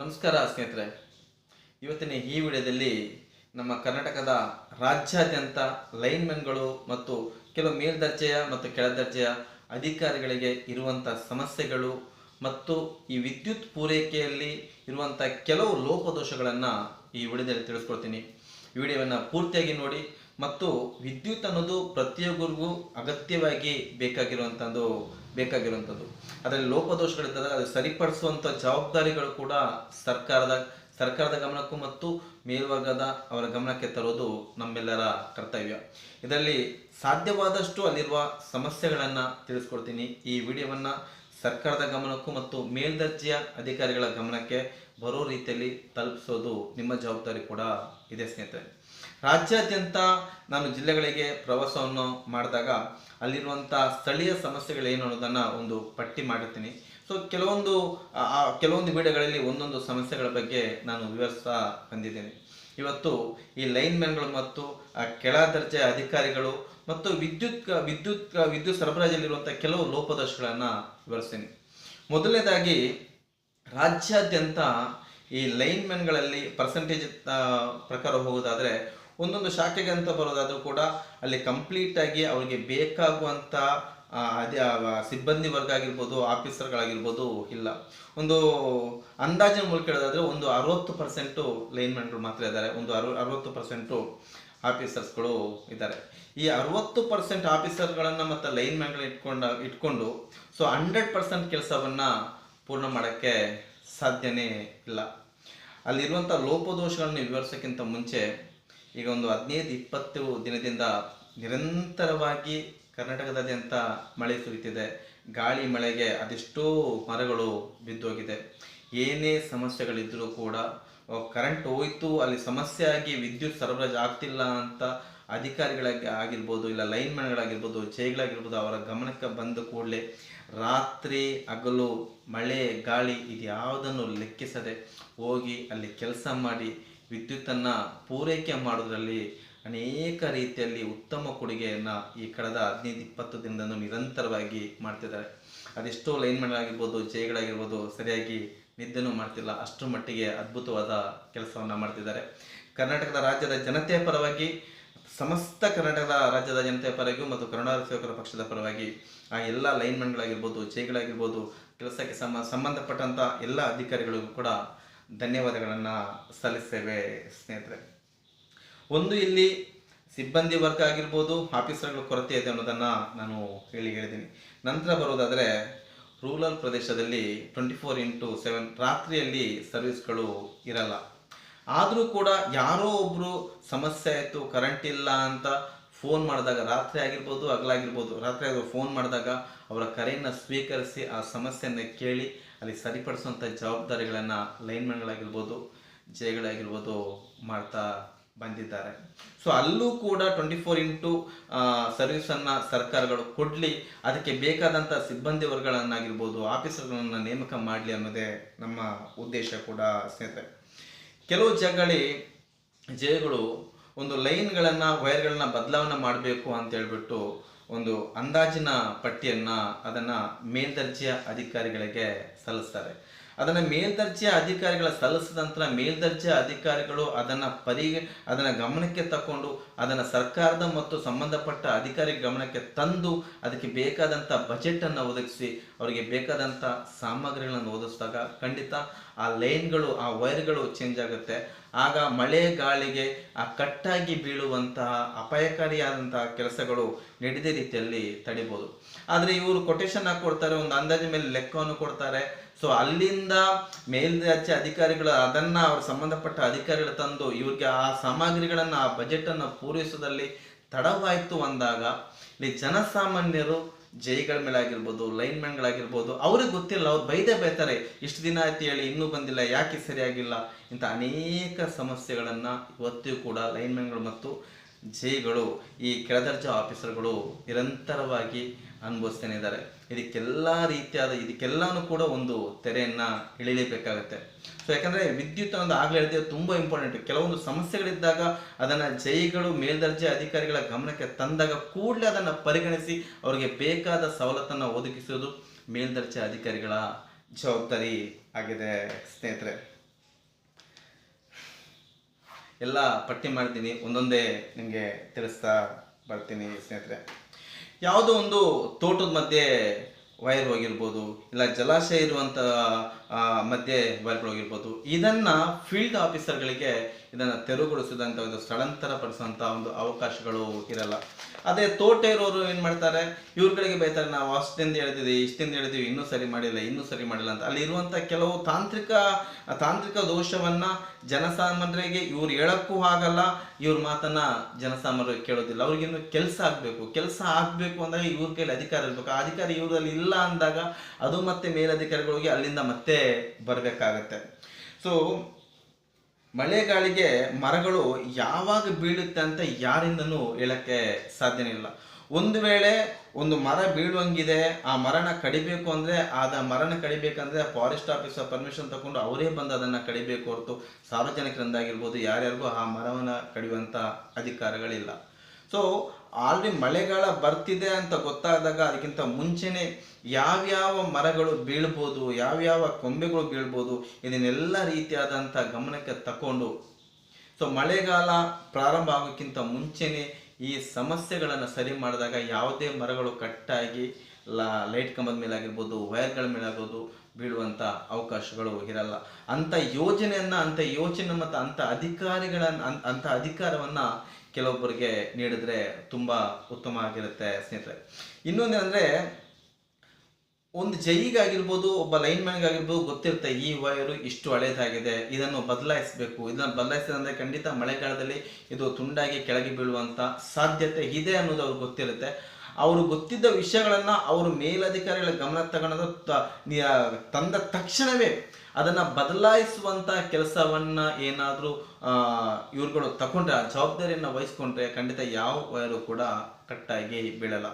ನಮಸ್ಕಾರ ಸ್ನೇಹಿತರೆ. ಇವತ್ತಿನ ಈ ವಿಡಿಯೋದಲ್ಲಿ ನಮ್ಮ ಕರ್ನಾಟಕದ ರಾಜ್ಯಾದ್ಯಂತ ಲೈನ್ಮನ್ಗಳು ಮತ್ತು ಕೆಲವು ಮೇಲ್ದರ್ಜೆಯ ಮತ್ತು ಕೆಳದರ್ಜೆಯ ಅಧಿಕಾರಿಗಳಿಗೆ ಇರುವಂಥ ಸಮಸ್ಯೆಗಳು ಮತ್ತು ಈ ವಿದ್ಯುತ್ ಪೂರೈಕೆಯಲ್ಲಿ ಇರುವಂಥ ಕೆಲವು ಲೋಪದೋಷಗಳನ್ನು ಈ ವಿಡಿಯೋದಲ್ಲಿ ತಿಳಿಸ್ಕೊಡ್ತೀನಿ. ವಿಡಿಯೋವನ್ನು ಪೂರ್ತಿಯಾಗಿ ನೋಡಿ ಮತ್ತು ವಿದ್ಯುತ್ ಅನ್ನೋದು ಪ್ರತಿಯೊಬ್ಬರಿಗೂ ಅಗತ್ಯವಾಗಿ ಬೇಕಾಗಿರುವಂಥದ್ದು ಬೇಕಾಗಿರುವಂಥದ್ದು. ಅದರಲ್ಲಿ ಲೋಪದೋಷಗಳಿದ್ದಾಗ ಅದು ಸರಿಪಡಿಸುವಂಥ ಜವಾಬ್ದಾರಿಗಳು ಕೂಡ ಸರ್ಕಾರದ ಸರ್ಕಾರದ ಗಮನಕ್ಕೂ ಮತ್ತು ಮೇಲ್ವರ್ಗದ ಅವರ ಗಮನಕ್ಕೆ ತರೋದು ನಮ್ಮೆಲ್ಲರ ಕರ್ತವ್ಯ. ಇದರಲ್ಲಿ ಸಾಧ್ಯವಾದಷ್ಟು ಅಲ್ಲಿರುವ ಸಮಸ್ಯೆಗಳನ್ನು ತಿಳಿಸ್ಕೊಡ್ತೀನಿ. ಈ ವಿಡಿಯೋವನ್ನು ಸರ್ಕಾರದ ಗಮನಕ್ಕೂ ಮತ್ತು ಮೇಲ್ದರ್ಜೆಯ ಅಧಿಕಾರಿಗಳ ಗಮನಕ್ಕೆ ಬರೋ ರೀತಿಯಲ್ಲಿ ತಲುಪಿಸೋದು ನಿಮ್ಮ ಜವಾಬ್ದಾರಿ ಕೂಡ ಇದೆ ಸ್ನೇಹಿತರೆ. ರಾಜ್ಯಾದ್ಯಂತ ನಾನು ಜಿಲ್ಲೆಗಳಿಗೆ ಪ್ರವಾಸವನ್ನು ಮಾಡಿದಾಗ ಅಲ್ಲಿರುವಂಥ ಸ್ಥಳೀಯ ಸಮಸ್ಯೆಗಳೇನು ಅನ್ನೋದನ್ನು ಒಂದು ಪಟ್ಟಿ ಮಾಡಿರ್ತೀನಿ. ಸೊ ಕೆಲವೊಂದು ಕೆಲವೊಂದು ವಿಡಿಯೋಗಳಲ್ಲಿ ಒಂದೊಂದು ಸಮಸ್ಯೆಗಳ ಬಗ್ಗೆ ನಾನು ವಿವರಿಸ್ತಾ ಬಂದಿದ್ದೇನೆ. ಇವತ್ತು ಈ ಲೈನ್ಮೆನ್ಗಳು ಮತ್ತು, ಆ, ಕೆಳ ದರ್ಜೆ ಅಧಿಕಾರಿಗಳು ಮತ್ತು ವಿದ್ಯುತ್ ವಿದ್ಯುತ್ ವಿದ್ಯುತ್ ಸರಬರಾಜಲ್ಲಿರುವಂಥ ಕೆಲವು ಲೋಪದೋಷಗಳನ್ನು ವಿವರಿಸ್ತೀನಿ. ಮೊದಲನೇದಾಗಿ, ರಾಜ್ಯಾದ್ಯಂತ ಈ ಲೈನ್ ಮ್ಯಾನ್ಗಳಲ್ಲಿ ಪರ್ಸೆಂಟೇಜ್ ಪ್ರಕಾರ ಹೋಗೋದಾದ್ರೆ ಒಂದೊಂದು ಶಾಖೆಗೆ ಅಂತ ಬರೋದಾದ್ರೂ ಕೂಡ ಅಲ್ಲಿ ಕಂಪ್ಲೀಟ್ ಆಗಿ ಅವರಿಗೆ ಬೇಕಾಗುವಂಥ ಅದೇ ಸಿಬ್ಬಂದಿ ವರ್ಗ ಆಗಿರ್ಬೋದು, ಆಫೀಸರ್ಗಳಾಗಿರ್ಬೋದು, ಇಲ್ಲ. ಒಂದು ಅಂದಾಜಿನ ಮೂಲಕ ಹೇಳೋದಾದ್ರೆ ಒಂದು ಅರವತ್ತು ಪರ್ಸೆಂಟು ಲೈನ್ಮೆನ್ಗಳು ಮಾತ್ರ ಇದ್ದಾರೆ. ಒಂದು ಅರವ ಅರವತ್ತು ಪರ್ಸೆಂಟು ಆಫೀಸರ್ಸ್ಗಳು ಇದ್ದಾರೆ. ಈ ಅರವತ್ತು ಪರ್ಸೆಂಟ್ ಆಫೀಸರ್ಗಳನ್ನು ಮತ್ತು ಲೈನ್ಮ್ಯಾನ್ಗಳನ್ನ ಇಟ್ಕೊಂಡ, ಇಟ್ಕೊಂಡು, ಸೊ ಹಂಡ್ರೆಡ್ ಪರ್ಸೆಂಟ್ ಕೆಲಸವನ್ನು ಪೂರ್ಣ ಮಾಡೋಕ್ಕೆ ಸಾಧ್ಯನೇ ಇಲ್ಲ. ಅಲ್ಲಿರುವಂಥ ಲೋಪದೋಷಗಳನ್ನು ವಿವರಿಸೋಕ್ಕಿಂತ ಮುಂಚೆ ಈಗ ಒಂದು ಹದಿನೈದು ಇಪ್ಪತ್ತು ದಿನದಿಂದ ನಿರಂತರವಾಗಿ ಕರ್ನಾಟಕದಾದ್ಯಂತ ಮಳೆ ಸುರಿತಿದೆ. ಗಾಳಿ, ಮಳೆಗೆ ಅದೆಷ್ಟೋ ಮರಗಳು ಬಿದ್ದೋಗಿದೆ. ಏನೇ ಸಮಸ್ಯೆಗಳಿದ್ದರೂ ಕೂಡ ಕರೆಂಟ್ ಹೋಯ್ತು, ಅಲ್ಲಿ ಸಮಸ್ಯೆ ಆಗಿ ವಿದ್ಯುತ್ ಸರಬರಾಜು ಆಗ್ತಿಲ್ಲ ಅಂತ ಅಧಿಕಾರಿಗಳಾಗಿ ಆಗಿರ್ಬೋದು, ಇಲ್ಲ ಲೈನ್ಮನ್ಗಳಾಗಿರ್ಬೋದು ಜೈಗಳಾಗಿರ್ಬೋದು, ಅವರ ಗಮನಕ್ಕೆ ಬಂದ ಕೂಡಲೇ ರಾತ್ರಿ ಹಗಲು ಮಳೆ, ಗಾಳಿ ಇದು ಯಾವುದನ್ನು ಲೆಕ್ಕಿಸದೆ ಹೋಗಿ ಅಲ್ಲಿ ಕೆಲಸ ಮಾಡಿ ವಿದ್ಯುತ್ತನ್ನು ಪೂರೈಕೆ ಮಾಡೋದರಲ್ಲಿ ಅನೇಕ ರೀತಿಯಲ್ಲಿ ಉತ್ತಮ ಕೊಡುಗೆಯನ್ನು ಈ ಕಳೆದ ಹದಿನೈದು, ಇಪ್ಪತ್ತು ದಿನದಂದು ನಿರಂತರವಾಗಿ ಮಾಡ್ತಿದ್ದಾರೆ. ಅದೆಷ್ಟೋ ಲೈನ್ಮನ್ಗಳಾಗಿರ್ಬೋದು ಜೈಗಳಾಗಿರ್ಬೋದು, ಸರಿಯಾಗಿ ನಿದ್ದೆನೂ ಮಾಡ್ತಿಲ್ಲ. ಅಷ್ಟರ ಮಟ್ಟಿಗೆ ಅದ್ಭುತವಾದ ಕೆಲಸವನ್ನು ಮಾಡ್ತಿದ್ದಾರೆ. ಕರ್ನಾಟಕದ ರಾಜ್ಯದ ಜನತೆಯ ಪರವಾಗಿ, ಸಮಸ್ತ ಕರ್ನಾಟಕದ ರಾಜ್ಯದ ಜನತೆಯ ಪರವಾಗಿಯೂ ಮತ್ತು ಕನ್ನಡ ಸೇವಕರ ಪಕ್ಷದ ಪರವಾಗಿ ಆ ಎಲ್ಲ ಲೈನ್ಮನ್ಗಳಾಗಿರ್ಬೋದು ಜೈಗಳಾಗಿರ್ಬೋದು, ಕೆಲಸಕ್ಕೆ ಸಂಬಂಧಪಟ್ಟಂತ ಸಂಬಂಧಪಟ್ಟಂಥ ಎಲ್ಲ ಅಧಿಕಾರಿಗಳಿಗೂ ಕೂಡ ಧನ್ಯವಾದಗಳನ್ನು ಸಲ್ಲಿಸ್ತೇವೆ, ಸ್ನೇಹಿತರೆ. ಒಂದು ಇಲ್ಲಿ ಸಿಬ್ಬಂದಿ ವರ್ಗ ಆಗಿರ್ಬೋದು, ಆಫೀಸರ್ಗಳ ಕೊರತೆ ಇದೆ ಅನ್ನೋದನ್ನು ನಾನು ಹೇಳಿ ಹೇಳಿದ್ದೀನಿ. ನಂತರ ಬರೋದಾದರೆ, ರೂರಲ್ ಪ್ರದೇಶದಲ್ಲಿ ಟ್ವೆಂಟಿ ಫೋರ್ ಇಂಟು ಸೆವೆನ್ ರಾತ್ರಿಯಲ್ಲಿ ಸರ್ವಿಸ್ಗಳು ಇರಲ್ಲ. ಆದರೂ ಕೂಡ ಯಾರೋ ಒಬ್ಬರು ಸಮಸ್ಯೆ ಆಯಿತು ಕರೆಂಟ್ ಇಲ್ಲ ಅಂತ ಫೋನ್ ಮಾಡಿದಾಗ ರಾತ್ರಿ ಆಗಿರ್ಬೋದು, ಹಗಲಾಗಿರ್ಬೋದು, ರಾತ್ರಿ ಆಗಿರೋ ಫೋನ್ ಮಾಡಿದಾಗ ಅವರ ಕರೆಯನ್ನು ಸ್ವೀಕರಿಸಿ ಆ ಸಮಸ್ಯೆಯನ್ನು ಕೇಳಿ ಅಲ್ಲಿ ಸರಿಪಡಿಸುವಂಥ ಜವಾಬ್ದಾರಿಗಳನ್ನು ಲೈನ್ಮನ್ಗಳಾಗಿರ್ಬೋದು ಜಯಗಳಾಗಿರ್ಬೋದು ಮಾಡ್ತಾ ಬಂದಿದ್ದಾರೆ. ಸೊ ಅಲ್ಲೂ ಕೂಡ ಟ್ವೆಂಟಿ ಫೋರ್ ಇಂಟು ಸರ್ವಿಸನ್ನು ಸರ್ಕಾರಗಳು ಕೊಡಲಿ, ಅದಕ್ಕೆ ಬೇಕಾದಂಥ ಸಿಬ್ಬಂದಿ ವರ್ಗಗಳನ್ನಾಗಿರ್ಬೋದು ಆಫೀಸರ್ಗಳನ್ನು ನೇಮಕ ಮಾಡಲಿ ಅನ್ನೋದೇ ನಮ್ಮ ಉದ್ದೇಶ ಕೂಡ ಸ್ನೇಹಿತರೆ. ಕೆಲವು ಜಗಳಿ ಜೈಗಳು ಒಂದು ಲೈನ್ಗಳನ್ನು ವೈರ್ಗಳನ್ನ ಬದಲಾವಣೆ ಮಾಡಬೇಕು ಅಂತ ಹೇಳ್ಬಿಟ್ಟು ಒಂದು ಅಂದಾಜಿನ ಪಟ್ಟಿಯನ್ನು ಅದನ್ನು ಮೇಲ್ದರ್ಜೆಯ ಅಧಿಕಾರಿಗಳಿಗೆ ಸಲ್ಲಿಸ್ತಾರೆ. ಅದನ್ನು ಮೇಲ್ದರ್ಜೆ ಅಧಿಕಾರಿಗಳ ಸಲ್ಲಿಸಿದ ನಂತರ ಮೇಲ್ದರ್ಜೆ ಅಧಿಕಾರಿಗಳು ಅದನ್ನು ಪರಿಗ, ಅದನ್ನು ಗಮನಕ್ಕೆ ತಕೊಂಡು ಅದನ್ನು ಸರ್ಕಾರದ ಮತ್ತು ಸಂಬಂಧಪಟ್ಟ ಅಧಿಕಾರಿ ಗಮನಕ್ಕೆ ತಂದು ಅದಕ್ಕೆ ಬೇಕಾದಂಥ ಬಜೆಟನ್ನು ಒದಗಿಸಿ ಅವರಿಗೆ ಬೇಕಾದಂಥ ಸಾಮಗ್ರಿಗಳನ್ನು ಒದಗಿಸಿದಾಗ ಖಂಡಿತ ಆ ಲೈನ್ಗಳು ಆ ವೈರ್ಗಳು ಚೇಂಜ್ ಆಗುತ್ತೆ. ಆಗ ಮಳೆ ಗಾಳಿಗೆ ಆ ಕಟ್ಟಾಗಿ ಬೀಳುವಂತಹ ಅಪಾಯಕಾರಿಯಾದಂತಹ ಕೆಲಸಗಳು ನಡೆದೇ ರೀತಿಯಲ್ಲಿ ತಡಿಬೋದು. ಆದರೆ ಇವರು ಕೊಟೇಶನ್ ಹಾಕಿ ಕೊಡ್ತಾರೆ, ಒಂದು ಅಂದಾಜು ಮೇಲೆ ಲೆಕ್ಕವನ್ನು ಕೊಡ್ತಾರೆ. ಸೊ ಅಲ್ಲಿಂದ ಮೇಲ್ದರ್ಜೆ ಅಧಿಕಾರಿಗಳು, ಅದನ್ನ ಅವ್ರ ಸಂಬಂಧಪಟ್ಟ ಅಧಿಕಾರಿಗಳು ತಂದು ಇವ್ರಿಗೆ ಆ ಸಾಮಗ್ರಿಗಳನ್ನ, ಆ ಬಜೆಟ್ ಅನ್ನ ಪೂರೈಸೋದಲ್ಲಿ ತಡವಾಯಿತು ಅಂದಾಗ, ಇಲ್ಲಿ ಜನಸಾಮಾನ್ಯರು ಜೈಗಳ ಮೇಲೆ ಆಗಿರ್ಬೋದು ಲೈನ್ಮನ್ಗಳಾಗಿರ್ಬೋದು ಅವ್ರಿಗೆ ಗೊತ್ತಿಲ್ಲ, ಅವ್ರು ಬೈದೆ ಬೈತಾರೆ, ಇಷ್ಟು ದಿನ ಆಯ್ತು ಹೇಳಿ, ಇನ್ನೂ ಬಂದಿಲ್ಲ, ಯಾಕೆ ಸರಿಯಾಗಿಲ್ಲ ಇಂಥ ಅನೇಕ ಸಮಸ್ಯೆಗಳನ್ನು ಇವತ್ತಿಗೂ ಕೂಡ ಲೈನ್ ಮ್ಯಾನ್ಗಳು ಮತ್ತು ಜೈಗಳು, ಈ ಕೆಳದರ್ಜೆ ಆಫೀಸರ್ಗಳು ನಿರಂತರವಾಗಿ ಅನುಭವಿಸ್ತಾನೆ ಇದ್ದಾರೆ. ಇದಕ್ಕೆಲ್ಲ ರೀತಿಯಾದ, ಇದಕ್ಕೆಲ್ಲನೂ ಕೂಡ ಒಂದು ತೆರೆಯನ್ನ ಇಳಿಲೇಬೇಕಾಗುತ್ತೆ ಸೊ ಯಾಕಂದ್ರೆ ವಿದ್ಯುತ್ ಒಂದು ಆಗ್ಲೇ ಹೇಳಿದೆ ತುಂಬಾ ಇಂಪಾರ್ಟೆಂಟ್ ಕೆಲವೊಂದು ಸಮಸ್ಯೆಗಳಿದ್ದಾಗ ಅದನ್ನ ಜೈಗಳು, ಮೇಲ್ದರ್ಜೆ ಅಧಿಕಾರಿಗಳ ಗಮನಕ್ಕೆ ತಂದಾಗ ಕೂಡಲೇ ಅದನ್ನ ಪರಿಗಣಿಸಿ ಅವರಿಗೆ ಬೇಕಾದ ಸವಲತ್ತನ್ನು ಒದಗಿಸೋದು ಮೇಲ್ದರ್ಜೆ ಅಧಿಕಾರಿಗಳ ಜವಾಬ್ದಾರಿ ಆಗಿದೆ, ಸ್ನೇಹಿತರೆ. ಎಲ್ಲ ಪಟ್ಟಿ ಮಾಡ್ತೀನಿ ಒಂದೊಂದೇ ನಿಮಗೆ ತಿಳಿಸ್ತಾ ಬರ್ತೀನಿ, ಸ್ನೇಹಿತರೆ. ಯಾವುದೋ ಒಂದು ತೋಟದ ಮಧ್ಯೆ ವೈರ್ ಹೋಗಿರ್ಬೋದು, ಇಲ್ಲ ಜಲಾಶಯ ಇರುವಂಥ ಮಧ್ಯೆ ವೈರ್ಗಳು ಹೋಗಿರ್ಬೋದು, ಇದನ್ನು ಫೀಲ್ಡ್ ಆಫೀಸರ್ಗಳಿಗೆ ಇದನ್ನು ತೆರವುಗೊಳಿಸಿದಂಥ ಒಂದು ಸ್ಥಳಾಂತರ ಪಡಿಸುವಂಥ ಒಂದು ಅವಕಾಶಗಳು ಇರಲ್ಲ. ಅದೇ ತೋಟ ಇರೋರು ಏನು ಮಾಡ್ತಾರೆ? ಇವ್ರುಗಳಿಗೆ ಬೈತಾರೆ, ನಾವು ಅಷ್ಟಿಂದ ಹೇಳ್ತಿದ್ವಿ, ಇಷ್ಟಿಂದ ಹೇಳ್ತೀವಿ ಇನ್ನೂ ಸರಿ ಮಾಡಿಲ್ಲ, ಇನ್ನೂ ಸರಿ ಮಾಡಿಲ್ಲ ಅಂತ. ಅಲ್ಲಿ ಇರುವಂಥ ಕೆಲವು ತಾಂತ್ರಿಕ ತಾಂತ್ರಿಕ ದೋಷವನ್ನ ಜನಸಾಮಾನ್ಯರಿಗೆ ಇವ್ರು ಹೇಳಕ್ಕೂ ಆಗಲ್ಲ, ಇವ್ರ ಮಾತನ್ನ ಜನಸಾಮಾನ್ಯರು ಕೇಳೋದಿಲ್ಲ. ಅವ್ರಿಗಿನ್ನು ಕೆಲಸ ಆಗಬೇಕು ಕೆಲಸ ಆಗಬೇಕು ಅಂದಾಗ ಇವ್ರ ಕೈಲಿ ಅಧಿಕಾರ ಇರಬೇಕು. ಆ ಅಧಿಕಾರ ಇವರಲ್ಲಿ ಇಲ್ಲ ಅಂದಾಗ ಅದು ಮತ್ತೆ ಮೇಲಧಿಕಾರಿಗಳಿಗೆ ಅಲ್ಲಿಂದ ಮತ್ತೆ ಬರಬೇಕಾಗತ್ತೆ. ಸೊ ಮಳೆಗಾಳಿಗೆ ಮರಗಳು ಯಾವಾಗ ಬೀಳುತ್ತೆ ಅಂತ ಯಾರಿಂದನೂ ಹೇಳಕ್ಕೆ ಸಾಧ್ಯನೇ ಇಲ್ಲ ಒಂದು ವೇಳೆ ಒಂದು ಮರ ಬೀಳುವಂಗಿದೆ, ಆ ಮರನ ಕಡಿಬೇಕು ಅಂದ್ರೆ, ಆದ ಮರನ ಕಡಿಬೇಕಂದ್ರೆ ಫಾರೆಸ್ಟ್ ಆಫೀಸರ್ ಪರ್ಮಿಷನ್ ತಗೊಂಡು ಅವರೇ ಬಂದು ಅದನ್ನ ಕಡಿಬೇಕು ಹೊರತು ಸಾರ್ವಜನಿಕರಿಂದಾಗಿರ್ಬೋದು, ಯಾರ್ಯಾರಿಗೂ ಆ ಮರವನ್ನ ಕಡಿಯುವಂತ ಅಧಿಕಾರಗಳಿಲ್ಲ. ಸೊ ಆಲ್ರೆಡಿ ಮಳೆಗಾಲ ಬರ್ತಿದೆ ಅಂತ ಗೊತ್ತಾದಾಗ ಅದಕ್ಕಿಂತ ಮುಂಚೆನೆ ಯಾವ್ಯಾವ ಮರಗಳು ಬೀಳ್ಬೋದು, ಯಾವ್ಯಾವ ಕೊಂಬೆಗಳು ಬೀಳ್ಬೋದು, ಇದನ್ನೆಲ್ಲ ರೀತಿಯಾದಂಥ ಗಮನಕ್ಕೆ ತಕೊಂಡು ಸೊ ಮಳೆಗಾಲ ಪ್ರಾರಂಭ ಆಗೋಕ್ಕಿಂತ ಮುಂಚೆನೆ ಈ ಸಮಸ್ಯೆಗಳನ್ನು ಸರಿ ಮಾಡಿದಾಗ ಯಾವುದೇ ಮರಗಳು ಕಟ್ಟಾಗಿ ಲಾ ಲೈಟ್ ಕಂಬದ ಮೇಲೆ ಆಗಿರ್ಬೋದು ವೈರ್ಗಳ ಮೇಲೆ ಬೀಳುವಂಥ ಅವಕಾಶಗಳು ಇರಲ್ಲ. ಅಂಥ ಯೋಜನೆಯನ್ನು ಅಂಥ ಯೋಚನೆ ಮತ್ತು ಅಂಥ ಅಧಿಕಾರಿಗಳನ್ನು ಅಂಥ ಅಧಿಕಾರವನ್ನ ಕೆಲವೊಬ್ಬರಿಗೆ ನೀಡಿದ್ರೆ ತುಂಬ ಉತ್ತಮ ಆಗಿರುತ್ತೆ ಸ್ನೇಹಿತರೆ. ಇನ್ನೊಂದೇನೆಂದ್ರೆ, ಒಂದು ಜೈಗಾಗಿರ್ಬೋದು ಒಬ್ಬ ಲೈನ್ ಲೈನ್ಮ್ಯಾನ್ಗಾಗಿರ್ಬೋದು ಗೊತ್ತಿರುತ್ತೆ, ಈ ವೈರು ಇಷ್ಟು ಹಳೇದಾಗಿದೆ, ಇದನ್ನು ಬದಲಾಯಿಸಬೇಕು. ಇದನ್ನು ಬದಲಾಯಿಸಿದ್ರೆ ಖಂಡಿತ ಮಳೆಗಾಲದಲ್ಲಿ ಇದು ತುಂಡಾಗಿ ಕೆಳಗೆ ಬೀಳುವಂಥ ಸಾಧ್ಯತೆ ಇದೆ ಅನ್ನೋದು ಅವ್ರಿಗೆ ಗೊತ್ತಿರುತ್ತೆ. ಅವರು ಗೊತ್ತಿದ್ದ ವಿಷಯಗಳನ್ನು ಅವರು ಮೇಲಧಿಕಾರಿಗಳ ಗಮನ ತಗೊಳೋದು ತ- ನಿ- ತಂದ ತಕ್ಷಣವೇ ಅದನ್ನ ಬದಲಾಯಿಸುವಂತ ಕೆಲಸವನ್ನ ಏನಾದರೂ ಇವ್ರುಗಳು ತಗೊಂಡ್ರೆ ಆ ಜವಾಬ್ದಾರಿಯನ್ನ ವಹಿಸ್ಕೊಂಡ್ರೆ ಖಂಡಿತ ಯಾವ ವೈರು ಕೂಡ ಕಟ್ಟಾಗಿ ಬೀಳಲ್ಲ.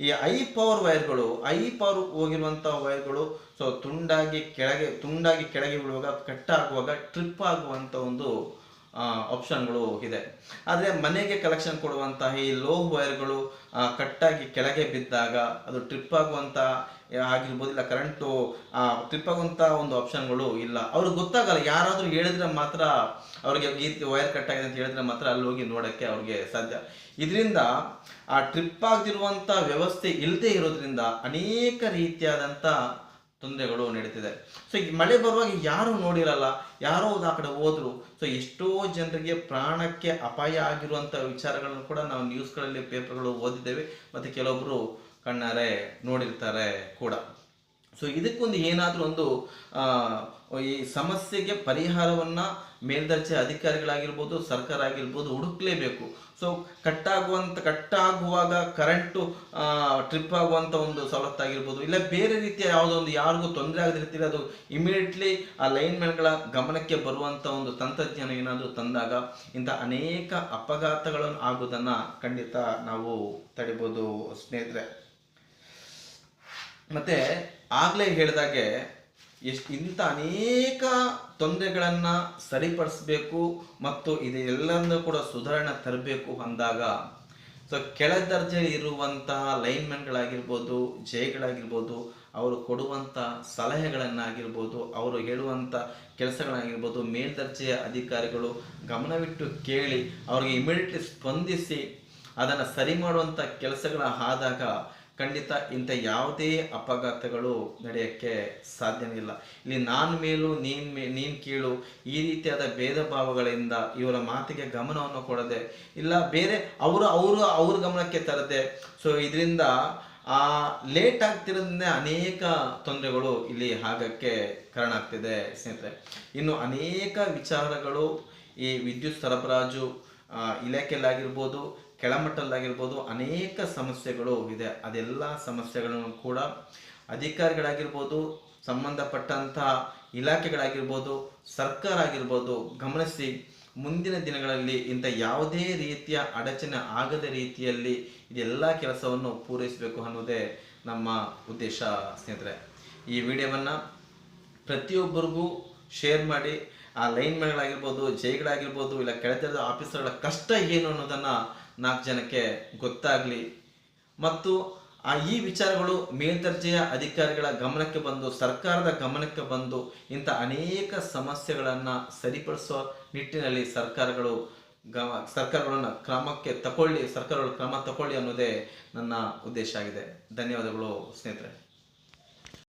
ಈ ಐ ಪವರ್ ವೈರ್ಗಳು, ಐ ಪವರ್ ಹೋಗಿರುವಂಥ ವೈರ್ಗಳು, ಸೊ, ತುಂಡಾಗಿ ಕೆಳಗೆ ತುಂಡಾಗಿ ಕೆಳಗೆ ಬೀಳುವಾಗ ಕಟ್ ಆಗುವಾಗ ಟ್ರಿಪ್ ಆಗುವಂಥ ಒಂದು ಆಪ್ಷನ್ಗಳು ಇದೆ. ಆದರೆ ಮನೆಗೆ ಕಲೆಕ್ಷನ್ ಕೊಡುವಂತಹ ಈ ಲೋ ವೈರ್ಗಳು ಕಟ್ಟಾಗಿ ಕೆಳಗೆ ಬಿದ್ದಾಗ ಅದು ಟ್ರಿಪ್ ಆಗುವಂಥ ಆಗಿರ್ಬೋದು ಇಲ್ಲ ಕರೆಂಟು ಟ್ರಿಪ್ ಆಗುವಂಥ ಒಂದು ಆಪ್ಷನ್ಗಳು ಇಲ್ಲ. ಅವ್ರಿಗೆ ಗೊತ್ತಾಗಲ್ಲ, ಯಾರಾದರೂ ಹೇಳಿದ್ರೆ ಮಾತ್ರ ಅವ್ರಿಗೆ ಈ ವೈರ್ ಕಟ್ ಆಗಿದೆ ಅಂತ ಹೇಳಿದ್ರೆ ಮಾತ್ರ ಅಲ್ಲಿ ಹೋಗಿ ನೋಡೋಕ್ಕೆ ಅವ್ರಿಗೆ ಸಾಧ್ಯ. ಇದರಿಂದ ಆ ಟ್ರಿಪ್ ಆಗದಿರುವಂಥ ವ್ಯವಸ್ಥೆ ಇಲ್ಲದೆ ಇರೋದ್ರಿಂದ ಅನೇಕ ರೀತಿಯಾದಂಥ ತೊಂದರೆಗಳು ನಡೀತಿದೆ. ಸೊ ಈ ಮಳೆ ಬರುವಾಗ ಯಾರು ನೋಡಿರಲ್ಲ, ಯಾರೋ ಆ ಕಡೆ ಹೋದ್ರು. ಸೊ ಎಷ್ಟೋ ಜನರಿಗೆ ಪ್ರಾಣಕ್ಕೆ ಅಪಾಯ ಆಗಿರುವಂಥ ವಿಚಾರಗಳನ್ನು ಕೂಡ ನಾವು ನ್ಯೂಸ್ಗಳಲ್ಲಿ ಪೇಪರ್ಗಳು ಓದಿದ್ದೇವೆ. ಮತ್ತು ಕೆಲವೊಬ್ಬರು ಕಣ್ಣಾರೆ ನೋಡಿರ್ತಾರೆ ಕೂಡ. ಸೊ ಇದಕ್ಕೊಂದು ಏನಾದರೂ ಒಂದು ಈ ಸಮಸ್ಯೆಗೆ ಪರಿಹಾರವನ್ನು ಮೇಲ್ದರ್ಜೆ ಅಧಿಕಾರಿಗಳಾಗಿರ್ಬೋದು, ಸರ್ಕಾರ ಆಗಿರ್ಬೋದು ಹುಡುಕ್ಲೇಬೇಕು. ಸೊ ಕಟ್ಟಾಗುವಂಥ ಕಟ್ಟಾಗುವಾಗ ಕರೆಂಟು ಟ್ರಿಪ್ ಆಗುವಂಥ ಒಂದು ಸವಲತ್ತಾಗಿರ್ಬೋದು. ಇಲ್ಲ ಬೇರೆ ರೀತಿಯ ಯಾವುದೋ ಒಂದು ಯಾರಿಗೂ ತೊಂದರೆ ಆಗದಿರ್ತೀರ ಅದು ಇಮಿಡಿಯೇಟ್ಲಿ ಆ ಲೈನ್ಮ್ಯಾನ್ಗಳ ಗಮನಕ್ಕೆ ಬರುವಂಥ ಒಂದು ತಂತ್ರಜ್ಞಾನ ಏನಾದರೂ ತಂದಾಗ ಇಂಥ ಅನೇಕ ಅಪಘಾತಗಳನ್ನು ಆಗೋದನ್ನು ಖಂಡಿತ ನಾವು ತಡಿಬೋದು ಸ್ನೇಹಿತರೆ. ಮತ್ತೆ ಆಗ್ಲೇ ಹೇಳಿದಾಗೆ ಎಷ್ಟು ಇಂಥ ಅನೇಕ ತೊಂದರೆಗಳನ್ನು ಸರಿಪಡಿಸ್ಬೇಕು ಮತ್ತು ಇದೆಲ್ಲರನ್ನೂ ಕೂಡ ಸುಧಾರಣೆ ತರಬೇಕು ಅಂದಾಗ, ಸೊ ಕೆಳ ದರ್ಜೆ ಇರುವಂತಹ ಲೈನ್ಮನ್ಗಳಾಗಿರ್ಬೋದು ಜಯಗಳಾಗಿರ್ಬೋದು, ಅವರು ಕೊಡುವಂಥ ಸಲಹೆಗಳನ್ನಾಗಿರ್ಬೋದು, ಅವರು ಹೇಳುವಂಥ ಕೆಲಸಗಳಾಗಿರ್ಬೋದು ಮೇಲ್ದರ್ಜೆಯ ಅಧಿಕಾರಿಗಳು ಗಮನವಿಟ್ಟು ಕೇಳಿ, ಅವ್ರಿಗೆ ಇಮಿಡಿಯೇಟ್ಲಿ ಸ್ಪಂದಿಸಿ ಅದನ್ನು ಸರಿ ಮಾಡುವಂಥ ಕೆಲಸಗಳ ಆದಾಗ ಖಂಡಿತ ಇಂಥ ಯಾವುದೇ ಅಪಘಾತಗಳು ನಡೆಯೋಕ್ಕೆ ಸಾಧ್ಯವಿಲ್ಲ. ಇಲ್ಲಿ ನಾನು ಮೇಲೂ, ನೀನ್ ಮೇ, ನೀನು ಕೀಳು, ಈ ರೀತಿಯಾದ ಭೇದ ಭಾವಗಳಿಂದ ಇವರ ಮಾತಿಗೆ ಗಮನವನ್ನು ಕೊಡದೆ, ಇಲ್ಲ ಬೇರೆ ಅವರು ಅವರು ಅವ್ರ ಗಮನಕ್ಕೆ ತರದೆ ಸೊ ಇದರಿಂದ ಆ ಲೇಟ್ ಆಗ್ತಿರೋದ್ರಿಂದ ಅನೇಕ ತೊಂದರೆಗಳು ಇಲ್ಲಿ ಆಗಕ್ಕೆ ಕಾರಣ ಆಗ್ತಿದೆ ಸ್ನೇಹಿತರೆ. ಇನ್ನು ಅನೇಕ ವಿಚಾರಗಳು ಈ ವಿದ್ಯುತ್ ಸರಬರಾಜು ಇಲಾಖೆಯಲ್ಲಾಗಿರ್ಬೋದು ಕೆಳಮಟ್ಟದಲ್ಲಾಗಿರ್ಬೋದು ಅನೇಕ ಸಮಸ್ಯೆಗಳು ಇದೆ ಅದೆಲ್ಲ ಸಮಸ್ಯೆಗಳನ್ನು ಕೂಡ ಅಧಿಕಾರಿಗಳಾಗಿರ್ಬೋದು, ಸಂಬಂಧಪಟ್ಟಂಥ ಇಲಾಖೆಗಳಾಗಿರ್ಬೋದು, ಸರ್ಕಾರ ಆಗಿರ್ಬೋದು ಗಮನಿಸಿ ಮುಂದಿನ ದಿನಗಳಲ್ಲಿ ಇಂಥ ಯಾವುದೇ ರೀತಿಯ ಅಡಚಣೆ ಆಗದ ರೀತಿಯಲ್ಲಿ ಇದೆಲ್ಲ ಕೆಲಸವನ್ನು ಪೂರೈಸಬೇಕು ಅನ್ನೋದೇ ನಮ್ಮ ಉದ್ದೇಶ ಸ್ನೇಹಿತರೆ. ಈ ವಿಡಿಯೋವನ್ನು ಪ್ರತಿಯೊಬ್ಬರಿಗೂ ಶೇರ್ ಮಾಡಿ, ಆ ಲೈನ್ಮ್ಯಾನ್ಗಳಾಗಿರ್ಬೋದು ಜೈಗಳಾಗಿರ್ಬೋದು, ಇಲ್ಲ ಕೆಳತರದ ಆಫೀಸರ್ಗಳ ಕಷ್ಟ ಏನು ಅನ್ನೋದನ್ನು ನಾಲ್ಕು ಜನಕ್ಕೆ ಗೊತ್ತಾಗಲಿ. ಮತ್ತು ಆ ಈ ವಿಚಾರಗಳು ಮೇಲ್ದರ್ಜೆಯ ಅಧಿಕಾರಿಗಳ ಗಮನಕ್ಕೆ ಬಂದು, ಸರ್ಕಾರದ ಗಮನಕ್ಕೆ ಬಂದು ಇಂಥ ಅನೇಕ ಸಮಸ್ಯೆಗಳನ್ನು ಸರಿಪಡಿಸುವ ನಿಟ್ಟಿನಲ್ಲಿ ಸರ್ಕಾರಗಳು ಗಮ, ಸರ್ಕಾರಗಳನ್ನು ಕ್ರಮಕ್ಕೆ ತಗೊಳ್ಳಿ ಸರ್ಕಾರಗಳು ಕ್ರಮ ತಗೊಳ್ಳಿ ಅನ್ನೋದೇ ನನ್ನ ಉದ್ದೇಶ ಆಗಿದೆ. ಧನ್ಯವಾದಗಳು ಸ್ನೇಹಿತರೆ.